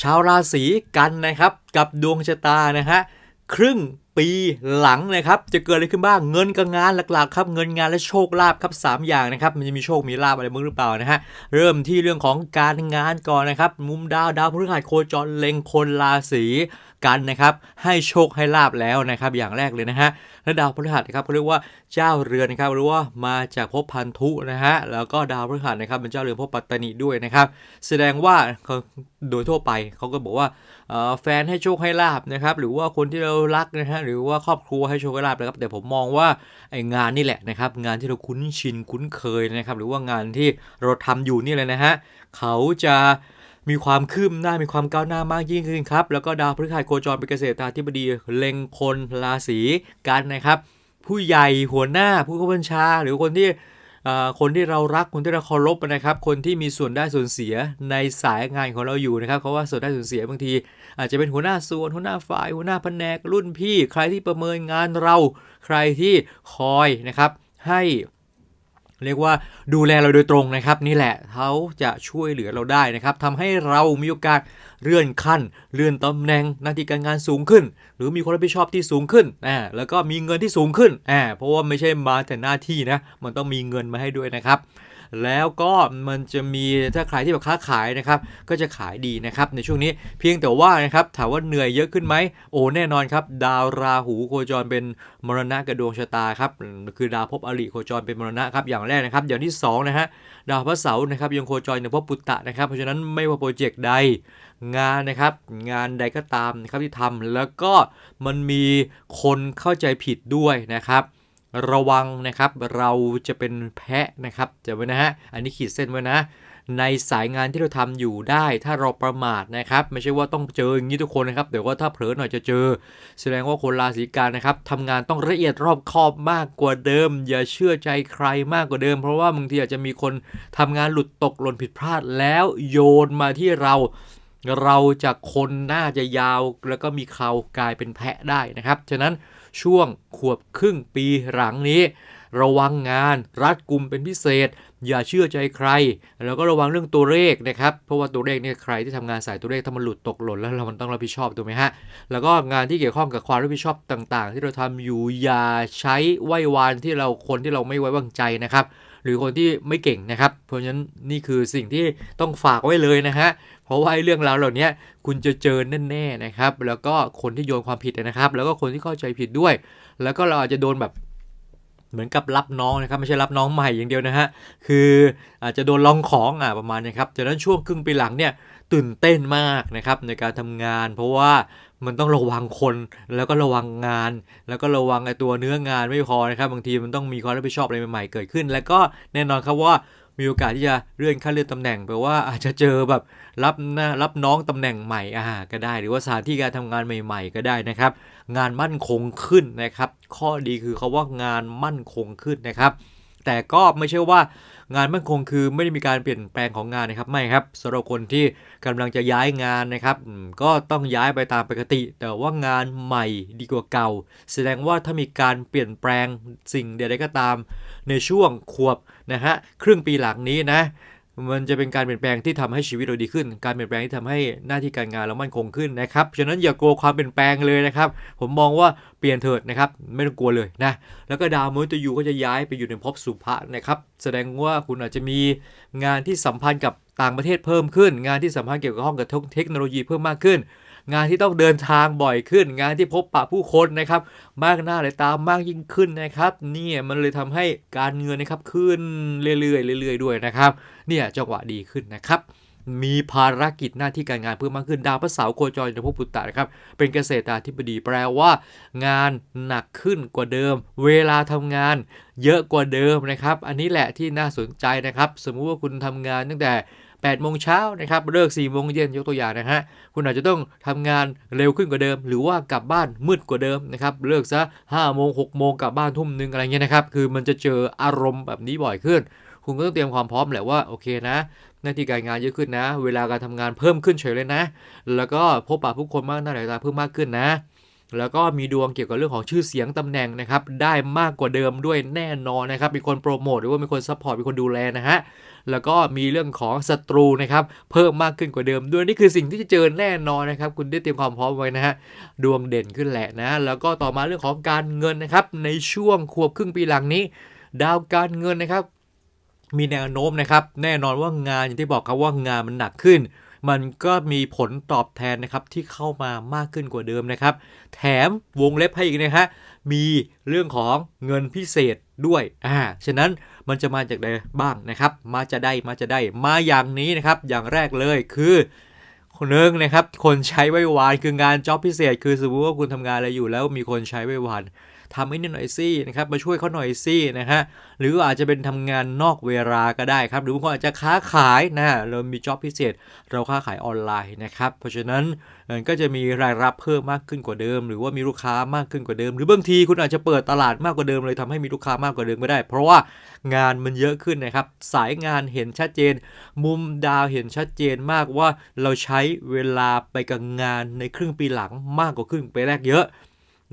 ชาวราศีกันนะครับ กับดวงชะตานะฮะครึ่ง ปีหลังนะครับจะเกิดอะไรขึ้นบ้างเงินกับงานหลักๆครับเงินงานและโชคลาภครับสามอย่างนะครับมันจะมีโชคมีลาภอะไรบ้างหรือเปล่านะฮะเริ่มที่เรื่องของการงานก่อนนะครับมุมดาวดาวพฤหัสโคจรเล็งคนราศีกันนะครับให้โชคให้ลาบแล้วนะครับอย่างแรกเลยนะฮะและดาวพฤหัสนะครับเขาเรียกว่าเจ้าเรือนนะครับหรือว่ามาจากภพพันธุนะฮะแล้วก็ดาวพฤหัสนะครับเป็นเจ้าเรือนภพปัตตานิด้วยนะครับแสดงว่าโดยทั่วไปเขาก็บอกว่าแฟนให้โชคให้ลาบนะครับหรือว่าคนที่เรารักนะฮะหรือว่าครอบครัวให้โชคลาภนะครับแต่ผมมองว่าไองานนี่แหละนะครับงานที่เราคุ้นชินคุ้นเคยนะครับ หรือว่างานที่เราทำอยู่นี่เลยนะฮะเขาจะมีความคืบหน้ามีความก้าวหน้ามากยิ่งขึ้นครับ แล้วก็ดาวพฤหัสโคจรเป็นเกษตราธิบดีเล็งคนราศีกันนะครับ ผู้ใหญ่หัวหน้าผู้บัญชา หรือคนที่ คนที่เรารักคนที่เราเคารพนะครับ คนที่มีส่วนได้ส่วนเสียในสายงานของเราอยู่นะครับเขาว่าส่วนได้ส่วนเสียบางที อาจจะเป็นหัวหน้าส่วนหัวหน้าฝ่ายหัวหน้าแผนกรุ่นพี่ ใครที่ประเมินงานเรา ใครที่คอยนะครับให้ เรียกว่าดูแลเราโดยตรงนะครับ นี่แหละเขาจะช่วยเหลือเราได้นะครับทำให้เรามีโอกาสเลื่อนขั้น เลื่อนตำแหน่งหน้าที่การงานสูงขึ้น หรือมีความรับผิดชอบที่สูงขึ้นอ่าแล้วก็มีเงินที่สูงขึ้นอ่าเพราะว่าไม่ใช่มาแต่หน้าที่นะ มันต้องมีเงินมาให้ด้วยนะครับ แล้วก็มันจะมีถ้าใครที่แบบค้าขายนะครับ ก็จะขายดีนะครับในช่วงนี้เพียงแต่ว่านะครับถามว่าเหนื่อยเยอะขึ้นไหมโอ้แน่นอนครับ ดาวราหูโคจรเป็นมรณะกับดวงชะตาครับคือดาวภพอริโคจรเป็นมรณะครับอย่างแรกนะครับ อย่างที่สองนะฮะดาวพระเสาร์นะครับยังโคจรในภพปุตตะนะครับ เพราะฉะนั้นไม่ว่าโปรเจกต์ใดงานนะครับงานใดก็ตามนะครับที่ทำแล้วก็มันมีคนเข้าใจผิดด้วยนะครับ ระวังนะครับ เราจะเป็นแพะนะครับจะไว้นะฮะอันนี้ขีดเส้นไว้นะ ในสายงานที่เราทำอยู่ได้ ถ้าเราประมาทนะครับ ไม่ใช่ว่าต้องเจออย่างนี้ทุกคนนะครับแต่ว่าถ้าเผลอหน่อยจะเจอ แสดงว่าคนราศีกันนะครับทำงานต้องละเอียดรอบคอบมากกว่าเดิม อย่าเชื่อใจใครมากกว่าเดิม เพราะว่าบางทีอาจจะมีคนทำงานหลุดตกหล่นผิดพลาดแล้วโยนมาที่เรา เราจากคนน่าจะยาวแล้วก็มีเขากลายเป็นแพะได้นะครับ ฉะนั้นช่วงขวบครึ่งปีหลังนี้ ระวังงานรัดกุมเป็นพิเศษ อย่าเชื่อใจใคร แล้วก็ระวังเรื่องตัวเลขนะครับ เพราะว่าตัวเลขเนี่ยใครที่ทำงานสายตัวเลขถ้ามันหลุดตกหล่นแล้วเรามันต้องรับผิดชอบถูกไหมฮะ แล้วก็งานที่เกี่ยวข้องกับความรับผิดชอบต่างๆ ที่เราทำอยู่อย่าใช้ไหว้วานที่เราคนที่เราไม่ไว้วางใจนะครับหรือคนที่ไม่เก่งนะครับ เพราะฉะนั้นนี่คือสิ่งที่ต้องฝากไว้เลยนะฮะ เพราะว่าเรื่องราวเหล่านี้คุณจะเจอแน่ๆนะครับ แล้วก็คนที่โยนความผิดนะครับ แล้วก็คนที่เข้าใจผิดด้วย แล้วก็เราอาจจะโดนแบบเหมือนกับรับน้องนะครับไม่ใช่รับน้องใหม่อย่างเดียวนะฮะคืออาจจะโดนลองของอะประมาณนี้ครับจากนั้นช่วงครึ่งปีหลังเนี่ยตื่นเต้นมากนะครับในการทำงาน เพราะว่ามันต้องระวังคนแล้วก็ระวังงาน แล้วก็ระวังไอ้ตัวเนื้องานไม่พอนะครับบางทีมันต้องมีความรับผิดชอบอะไรใหม่ๆเกิดขึ้น แล้วก็แน่นอนครับว่า มีโอกาสที่จะเลื่อนขั้นเลื่อนตำแหน่งแปลว่าอาจจะเจอแบบรับหน้ารับน้องตำแหน่งใหม่อ่าก็ได้ หรือว่าสถานที่การทำงานใหม่ ๆ ก็ได้นะครับ งานมั่นคงขึ้นนะครับ ข้อดีคือเขาว่างานมั่นคงขึ้นนะครับ แต่ก็ไม่ใช่ว่างานมั่นคงคือไม่ได้มีการเปลี่ยนแปลงของงานนะครับไม่ครับสำหรับคนที่กำลังจะย้ายงานนะครับก็ต้องย้ายไปตามปกติ แต่ว่างานใหม่ดีกว่าเก่า แสดงว่าถ้ามีการเปลี่ยนแปลงสิ่งใดๆก็ตาม ในช่วงขวบนะฮะครึ่งปีหลังนี้นะ มันจะเป็นการเปลี่ยนแปลงที่ทำให้ชีวิตเราดีขึ้น การเปลี่ยนแปลงที่ทำให้หน้าที่การงานเรามั่นคงขึ้นนะครับฉะนั้นอย่ากลัวความเปลี่ยนแปลงเลยนะครับ ผมมองว่าเปลี่ยนเถิดนะครับ ไม่ต้องกลัวเลยนะ แล้วก็ดาวมฤตยูก็จะย้ายไปอยู่ในภพสุภะนะครับ แสดงว่าคุณอาจจะมีงานที่สัมพันธ์กับต่างประเทศเพิ่มขึ้น งานที่สัมพันธ์เกี่ยวกับห้องกับเทคโนโลยีเพิ่มมากขึ้น งานที่ต้องเดินทางบ่อยขึ้น งานที่พบปะผู้คนนะครับ มากหน้าหลายตามากยิ่งขึ้นนะครับ นี่มันเลยทำให้การเงินนะครับขึ้นเรื่อยๆเรื่อยๆด้วยนะครับ เนี่ยจังหวะดีขึ้นนะครับมีภารกิจหน้าที่การงานเพิ่มมากขึ้นดาวพระเสาร์โคจรในภพปุตตะนะครับ เป็นเกษตราธิบดีแปลว่า งานหนักขึ้นกว่าเดิม เวลาทำงานเยอะกว่าเดิมนะครับ อันนี้แหละที่น่าสนใจนะครับ สมมุติว่าคุณทำงานตั้งแต่8โมงเช้านะครับเลิก4โมงเย็นยกตัวอย่างนะฮะคุณอาจจะต้องทำงานเร็วขึ้นกว่าเดิม หรือว่ากลับบ้านมืดกว่าเดิมนะครับเลิกซะ5โมง6โมงกลับบ้านทุ่มหนึงอะไรเงี้ยนะครับคือมันจะเจออารมณ์แบบนี้บ่อยขึ้น คุณก็ต้องเตรียมความพร้อมแหละว่าโอเคนะ หน้าที่การงานเยอะขึ้นนะ เวลาการทำงานเพิ่มขึ้นเฉยเลยนะ แล้วก็พบปะผู้คนมากหน้าหลายตาเพิ่มมากขึ้นนะ แล้วก็มีดวงเกี่ยวกับเรื่องของชื่อเสียงตำแหน่งนะครับ ได้มากกว่าเดิมด้วยแน่นอนนะครับ มีคนโปรโมทหรือว่ามีคนซัพพอร์ต มีคนดูแลนะฮะ แล้วก็มีเรื่องของศัตรูนะครับ เพิ่มมากขึ้นกว่าเดิมด้วยนี่คือสิ่งที่จะเจอแน่นอนนะครับ คุณได้เตรียมความพร้อมไว้นะฮะ ดวงเด่นขึ้นแหละนะ แล้วก็ต่อมาเรื่องของการเงินนะครับ ในช่วงขวบครึ่งปีหลังนี้ ดาวการเงินนะครับ มีแนวโน้มนะครับ แน่นอนว่างานอย่างที่บอกครับว่างานมันหนักขึ้น มันก็มีผลตอบแทนนะครับที่เข้ามามากขึ้นกว่าเดิมนะครับ แถมวงเล็บให้อีกนะฮะมีเรื่องของเงินพิเศษด้วยอ่าฉะนั้นมันจะมาจากใดบ้างนะครับ มาจะได้มาจะได้มาอย่างนี้นะครับ อย่างแรกเลยคือคนนึ่งนะครับ คนใช้ไว้วานคืองานจ็อบพิเศษ คือสมมติว่าคุณทำงานอะไรอยู่แล้วมีคนใช้ไว้วาน ทำให้นิดหน่อยสินะครับมาช่วยเขาหน่อยสินะฮะหรืออาจจะเป็นทำงานนอกเวลาก็ได้ครับ หรือบางคนอาจจะค้าขายนะเรามีจ็อบพิเศษ เราค้าขายออนไลน์นะครับ เพราะฉะนั้นก็จะมีรายรับเพิ่มมากขึ้นกว่าเดิม หรือว่ามีลูกค้ามากขึ้นกว่าเดิม หรือบางทีคุณอาจจะเปิดตลาดมากกว่าเดิมเลยทำให้มีลูกค้ามากกว่าเดิมก็ได้ เพราะว่างานมันเยอะขึ้นนะครับ สายงานเห็นชัดเจน มุมดาวเห็นชัดเจนมากว่าเราใช้เวลาไปกับงานในครึ่งปีหลังมากกว่าครึ่งปีแรกเยอะ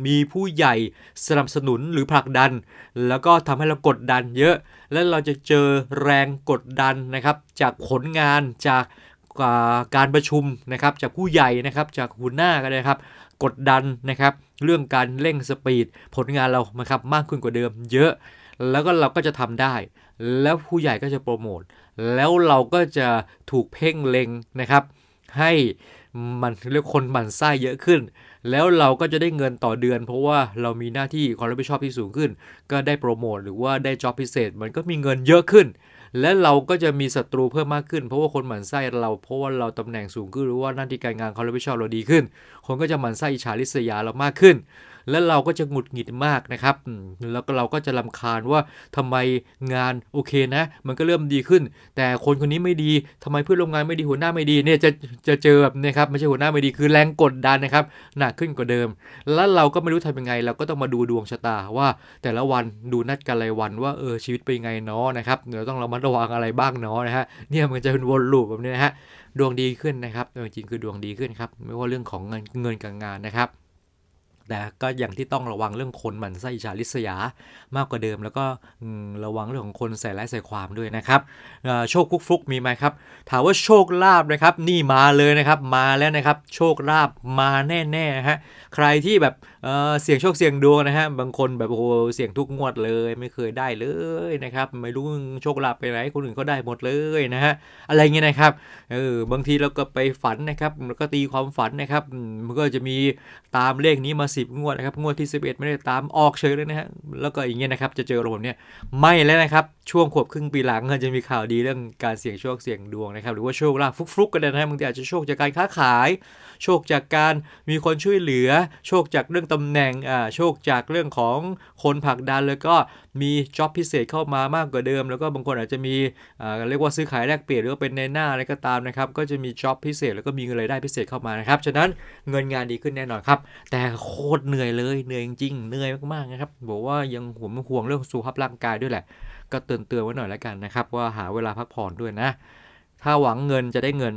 มีผู้ใหญ่สนับสนุนหรือผลักดัน แล้วก็ทำให้เรากดดันเยอะ และเราจะเจอแรงกดดันนะครับ จากผลงานจากการประชุมนะครับจากผู้ใหญ่นะครับจากหัวหน้าก็ได้ครับ กดดันนะครับเรื่องการเร่งสปีดผลงานเรานะครับมากขึ้นกว่าเดิมเยอะ แล้วก็เราก็จะทำได้ แล้วผู้ใหญ่ก็จะโปรโมทแล้วเราก็จะถูกเพ่งเล็งนะครับ ให้มันเรียกคนหมั่นไส้เยอะขึ้น แล้วเราก็จะได้เงินต่อเดือน เพราะว่าเรามีหน้าที่ความรับผิดชอบที่สูงขึ้น ก็ได้โปรโมทหรือว่าได้จ็อบพิเศษ มันก็มีเงินเยอะขึ้น และเราก็จะมีศัตรูเพิ่มมากขึ้น เพราะว่าคนหมั่นไส้เราเพราะว่าเราตำแหน่งสูงขึ้นหรือว่าหน้าที่การงานความรับผิดชอบเราดีขึ้น คนก็จะหมั่นไส้อิจฉาริษยาเรามากขึ้น แล้วเราก็จะหงุดหงิดมากนะครับแล้วก็เราก็จะลำคาญว่าทำไมงานโอเคนะ มันก็เริ่มดีขึ้น แต่คนคนนี้ไม่ดีทำไมเพื่อนร่วมงานไม่ดีหัวหน้าไม่ดีเนี่ยจะจะเจอแบบนี้ครับไม่ใช่หัวหน้าไม่ดีคือแรงกดดันนะครับหนักขึ้นกว่าเดิม แล้วเราก็ไม่รู้ทำยังไง เราก็ต้องมาดูดวงชะตาว่าแต่ละวันดูนัดกันรายวันว่าเออชีวิตเป็นไงเนาะนะครับเดี๋ยวต้องเรามาระวังอะไรบ้างเนาะนะฮะเนี่ยมันจะเป็นวนลูปแบบนี้นะฮะดวงดีขึ้นนะครับจริงคือดวงดีขึ้นครับไม่ว่าเรื่องของเงินเงินกับงานนะครับ แต่ก็อย่างที่ต้องระวังเรื่องคนหมั่นไส้อิจาริษยามากกว่าเดิม แล้วก็ระวังเรื่องของคนใส่ร้ายใส่ความด้วยนะครับโชคฟุกฟุกมีไหมครับ ถามว่าโชคลาภนะครับนี่มาเลยนะครับมาแล้วนะครับ โชคลาภมาแน่ๆฮะใครที่แบบเเสี่ยงโชคเสี่ยงดวงนะฮะบางคนแบบโอ้โหเสี่ยงทุกงวดเลยไม่เคยได้เลยนะครับไม่รู้โชคลาภไปไหนคนอื่นก็ได้หมดเลยนะฮะอะไรเงี้ยนะครับเออบางทีเราก็ไปฝันนะครับแล้วก็ตีความฝันนะครับมันก็จะมีตามเลขนี้มา10งวดนะครับ งวดที่ 11 ไม่ได้ตามออกเฉยเลยนะฮะ แล้วก็อย่างเงี้ยนะครับ จะเจอระบบเนี้ยไม่แล้วนะครับช่วงขวบครึ่งปีหลังจะมีข่าวดีเรื่องการเสี่ยงโชคเสี่ยงดวงนะครับ หรือว่าโชคลาภฟุกๆกันนะฮะบางทีอาจจะโชคจากการค้าขาย โชคจากการมีคนช่วยเหลือ โชคจากเรื่องตำแหน่งอ่าโชคจากเรื่องของคนผลักดัน แล้วก็มีจ็อบพิเศษเข้ามามากกว่าเดิม แล้วก็บางคนอาจจะมีอ่าเรียกว่าซื้อขายแลกเปลี่ยนหรือว่าเป็นในหน้าอะไรก็ตามนะครับก็จะมีจ็อบพิเศษแล้วก็มีเงินรายได้พิเศษเข้ามานะครับฉะนั้นเงินงานดีขึ้นแน่นอนครับ แต่โคตรเหนื่อยเลยเหนื่อยจริงๆเหนื่อยมากๆนะครับบอกว่ายังห่วงห่วงเรื่องสุขภาพร่างกายด้วยแหละ ก็เตือนเตือนไว้หน่อยแล้วกันนะครับ ว่าหาเวลาพักผ่อนด้วยนะ ถ้าหวังเงินจะได้เงิน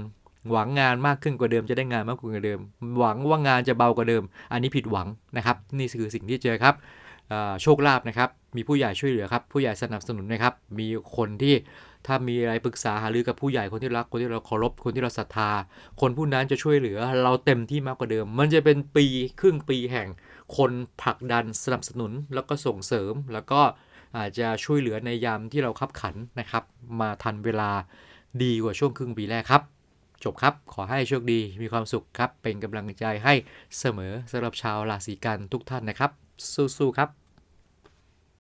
หวังงานมากขึ้นกว่าเดิมจะได้งานมากขึ้นกว่าเดิม หวังว่างานจะเบากว่าเดิม อันนี้ผิดหวังนะครับ นี่คือสิ่งที่เจอครับโชคลาภนะครับ มีผู้ใหญ่ช่วยเหลือครับ ผู้ใหญ่สนับสนุนนะครับ มีคนที่ถ้ามีอะไรปรึกษาหารือกับผู้ใหญ่คนที่รักคนที่เราเคารพคนที่เราศรัทธา คนผู้นั้นจะช่วยเหลือเราเต็มที่มากกว่าเดิม มันจะเป็นปีครึ่งปีแห่ง คนผลักดันสนับสนุนแล้วก็ส่งเสริมแล้วก็ อาจจะช่วยเหลือในยามที่เราขับขันนะครับ มาทันเวลาดีกว่าช่วงครึ่งปีแรกครับ จบครับ ขอให้โชคดีมีความสุขครับ เป็นกำลังใจให้เสมอสำหรับชาวราศีกันทุกท่านนะครับ สู้ๆครับ